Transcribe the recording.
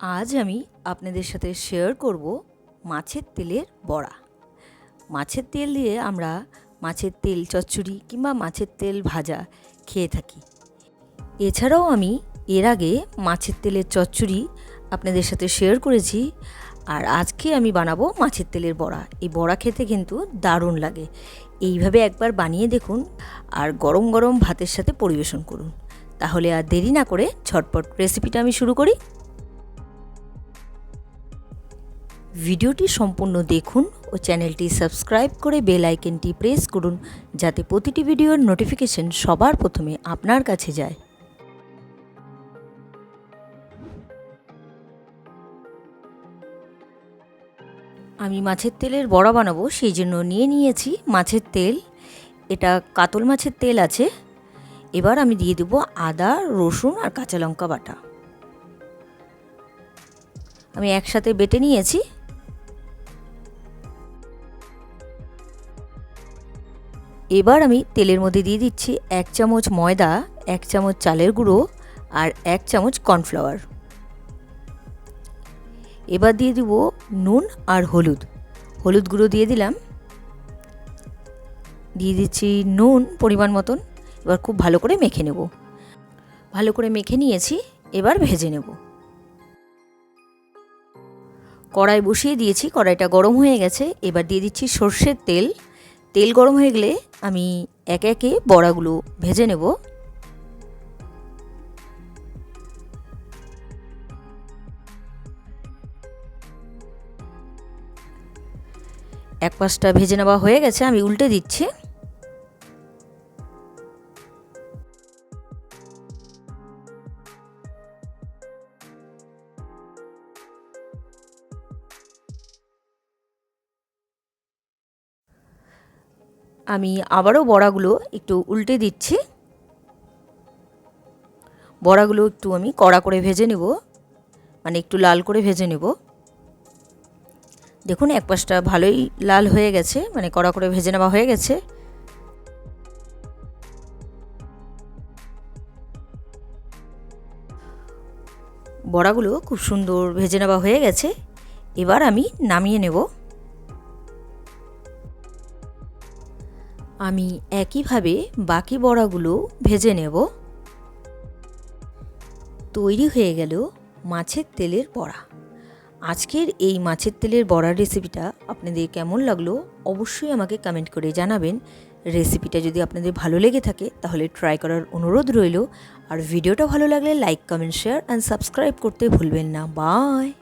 আজ আমি আপনাদের সাথে শেয়ার করব মাছের তেলের বড়া। মাছের তেল দিয়ে আমরা মাছের তেল চচ্চড়ি কিংবা মাছের তেল ভাজা খেয়ে থাকি। এছাড়াও আমি এর আগে মাছের তেলের চচ্চড়ি আপনাদের সাথে শেয়ার করেছি আর আজকে আমি বানাবো মাছের তেলের বড়া। এই বড়া খেতে কিন্তু দারুণ লাগে। এইভাবে একবার বানিয়ে দেখুন আর গরম গরম ভাতের সাথে পরিবেশন করুন। তাহলে আর দেরি না করে ঝটপট রেসিপিটা আমি শুরু করি। ভিডিওটি সম্পূর্ণ দেখুন ও চ্যানেলটি সাবস্ক্রাইব করে বেল আইকনটি প্রেস করুন যাতে প্রতিটি ভিডিওর নোটিফিকেশন সবার প্রথমে আপনার কাছে যায়। আমি মাছের তেলের বড়া বানাবো, সেই জন্য নিয়ে নিয়েছি মাছের তেল। এটা কাতল মাছের তেল আছে। এবার আমি দিয়ে দেবো আদা, রসুন আর কাঁচা লঙ্কা বাটা। আমি একসাথে বেটে নিয়েছি। এবার আমি তেলের মধ্যে দিয়ে দিচ্ছি এক চামচ ময়দা, এক চামচ চালের গুঁড়ো আর এক চামচ কর্নফ্লাওয়ার। এবার দিয়ে দিব নুন আর হলুদ। হলুদ গুঁড়ো দিয়ে দিলাম। দিয়ে দিচ্ছি নুন পরিমাণ মতন। এবার খুব ভালো করে মেখে নেব। ভালো করে মেখে নিয়েছি, এবার ভেজে নেব। কড়াই বসিয়ে দিয়েছি, কড়াইটা গরম হয়ে গেছে। এবার দিয়ে দিচ্ছি সর্ষের তেল। তেল গরম হয়ে গেলে আমি একে একে বড়াগুলো ভেজে নেব। এক পাশটা ভেজে নেওয়া হয়ে গেছে, আমি উল্টে দিচ্ছি। আমি আবারও বড়াগুলো একটু উল্টে দিচ্ছি। বড়াগুলো একটু আমি কড়া করে ভেজে নেব। মানে একটু লাল করে ভেজে নেব। দেখুন, এক পাশটা ভালোই লাল হয়ে গেছে মানে কড়া করে ভেজে নেওয়া হয়ে গেছে। বড়াগুলো খুব সুন্দর ভেজে নেওয়া হয়ে গেছে। এবার আমি নামিয়ে নেব। আমি একইভাবে বাকি বড়াগুলো ভেজে নেব। তৈরি হয়ে গেল মাছের তেলের বড়া। আজকের এই মাছের তেলের বড়ার রেসিপিটা আপনাদের কেমন লাগল অবশ্যই আমাকে কমেন্ট করে জানাবেন। রেসিপিটা যদি আপনাদের ভালো লেগে থাকে তাহলে ট্রাই করার অনুরোধ রইল। আর ভিডিওটা ভালো লাগলে like comment share and subscribe করতে ভুলবেন না। বাই